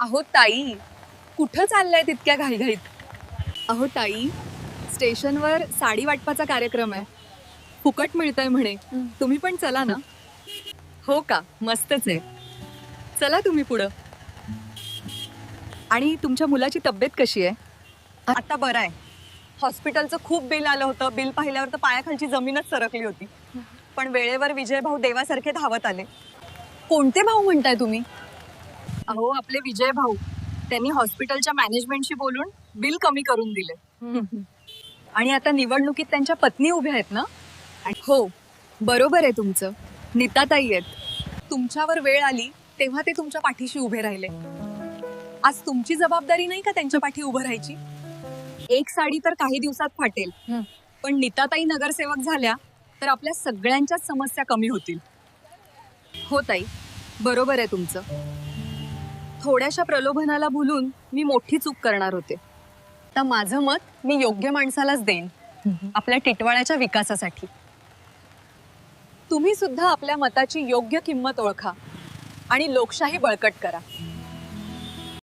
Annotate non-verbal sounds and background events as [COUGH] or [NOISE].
अहो ताई कुठं चाललंय तितक्या घाईघाईत? अहो ताई स्टेशनवर साडी वाटपाचा कार्यक्रम आहे. फुकट मिळतंय म्हणे. तुम्ही पण चला ना. हो का? मस्तच आहे. चला तुम्ही पुढं. आणि तुमच्या मुलाची तब्येत कशी आहे? आता बरं आहे. हॉस्पिटलचं खूप बिल आलं होतं. बिल पाहिल्यावर तर पायाखालची जमीनच सरकली होती. पण वेळेवर विजय भाऊ देवासारखे धावत आले. कोणते भाऊ म्हणताय तुम्ही? अहो आपले विजय भाऊ त्यांनी हॉस्पिटलच्या मॅनेजमेंटशी बोलून बिल कमी करून दिले. [LAUGHS] आणि आता निवडणुकीत त्यांच्या पत्नी उभ्या आहेत ना? हो बरोबर आहे तुमचं. नीताताई आहेत. तुमच्यावर वेळ आली तेव्हा ते तुमच्या पाठीशी उभे राहिले. आज तुमची जबाबदारी नाही का त्यांच्या पाठी उभं राहायची? एक साडी तर काही दिवसात फाटेल. पण नीताताई नगरसेवक झाल्या तर आपल्या सगळ्यांच्याच समस्या कमी होतील. हो ताई. बरोबर आहे तुमचं. थोड्याशा प्रलोभनाला भुलून मी मोठी चूक करणार होते. तर माझं मत मी योग्य माणसालाच देईन. आपल्या टिटवाळ्याच्या विकासासाठी. तुम्ही सुद्धा आपल्या मताची योग्य किंमत ओळखा आणि लोकशाही बळकट करा.